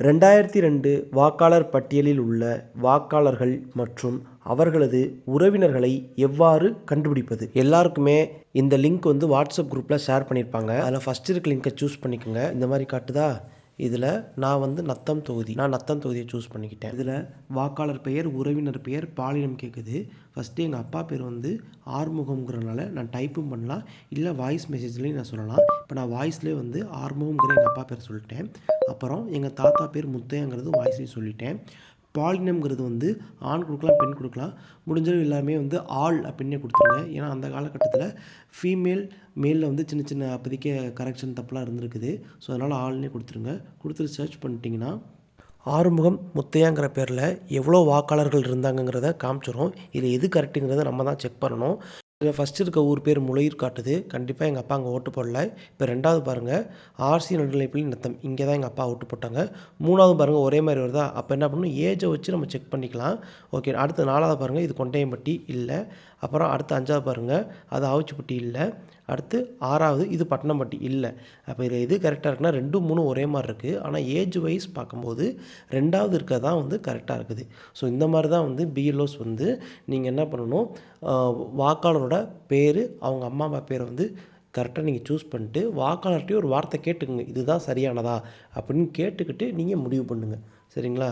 ரெண்டாயிரத்தி ரெண்டு வாக்காளர் பட்டியலில் உள்ள வாக்காளர்கள் மற்றும் அவர்களது உறவினர்களை எவ்வாறு கண்டுபிடிப்பது? எல்லாருக்குமே இந்த லிங்க் வந்து வாட்ஸ்அப் குரூப்பில் ஷேர் பண்ணியிருப்பாங்க அதில் ஃபஸ்ட்டு இருக்க லிங்கை சூஸ் பண்ணிக்கோங்க. இந்த மாதிரி காட்டுதா? இதில் நான் வந்து நத்தம் தொகுதி நான் நத்தம் தொகுதியை சூஸ் பண்ணிக்கிட்டேன். இதில் வாக்காளர் பெயர் உறவினர் பெயர் பாலினம் கேட்குது ஃபஸ்ட்டு எங்கள் அப்பா பேர் வந்து ஆறுமுகம்ங்கிறனால நான் டைப்பும் பண்ணலாம். இல்லை வாய்ஸ் மெசேஜ்லேயும் நான் சொல்லலாம். இப்போ நான் வாய்ஸ்லேயே வந்து ஆறுமுகம்ங்கிற எங்கள் அப்பா பேர் சொல்லிட்டேன். அப்புறம் எங்கள் தாத்தா பேர் முத்தையாங்கிறது வாய்ஸ்லேயும் சொல்லிட்டேன். பாலினம்ங்கிறது வந்து ஆண் கொடுக்கலாம் பெண் கொடுக்கலாம். முடிஞ்சளவு எல்லாமே வந்து ஆள் அப்படின்னே கொடுத்துருங்க. ஏன்னா அந்த காலகட்டத்தில் ஃபீமேல் மேலில் வந்து சின்ன சின்ன அப்போதைக்கு கரெக்ஷன் தப்புலாம் இருந்திருக்குது. ஸோ அதனால் ஆள்னே கொடுத்துருங்க. கொடுத்துட்டு சர்ச் பண்ணிட்டீங்கன்னா ஆறுமுகம் முத்தையாங்கிற பேரில் எவ்வளோ வாக்காளர்கள் இருந்தாங்கங்கிறத காமிச்சிரும். இதில் எது கரெக்டுங்கிறத நம்ம தான் செக் பண்ணணும். இதில் ஃபஸ்ட்டு இருக்க ஊர் பேர் முளையூர் காட்டுது. கண்டிப்பாக எங்கள் அப்பா அங்கே ஓட்டு போடல. இப்போ ரெண்டாவது பாருங்கள் ஆர்சி நடுநிலைப்பள்ளி நத்தம் இங்கே தான் எங்கள் அப்பா ஓட்டு போட்டாங்க. மூணாவது பாருங்கள் ஒரே மாதிரி வருதா? அப்போ என்ன பண்ணணும்? ஏஜை வச்சு நம்ம செக் பண்ணிக்கலாம். ஓகே அடுத்து நாலாவது பாருங்கள் இது கொண்டையம்பட்டி இல்லை. அப்புறம் அடுத்து அஞ்சாவது பாருங்கள் அது ஆவச்சிப்பட்டி இல்லை. அடுத்து ஆறாவது இது பட்டினம்பட்டி இல்லை. அப்போ இதில் எது கரெக்டாக இருக்குன்னா ரெண்டும் மூணு ஒரே மாதிரி இருக்குது ஆனால் ஏஜ் வைஸ் பார்க்கும்போது ரெண்டாவது இருக்க தான் வந்து கரெக்டாக இருக்குது. ஸோ இந்த மாதிரி தான் வந்து பிஎல்ஓஸ் வந்து நீங்கள் என்ன பண்ணணும்? வாக்காளர் வாக்காளரோட பேர் அவங்க அம்மா அப்பா பேரை வந்து கரெக்டாக நீங்கள் சூஸ் பண்ணிட்டு வாக்காளர்கிட்டையும் ஒரு வார்த்தை கேட்டுக்குங்க. இதுதான் சரியானதா? அப்படின்னு கேட்டுக்கிட்டு நீங்கள் முடிவு பண்ணுங்கள் சரிங்களா?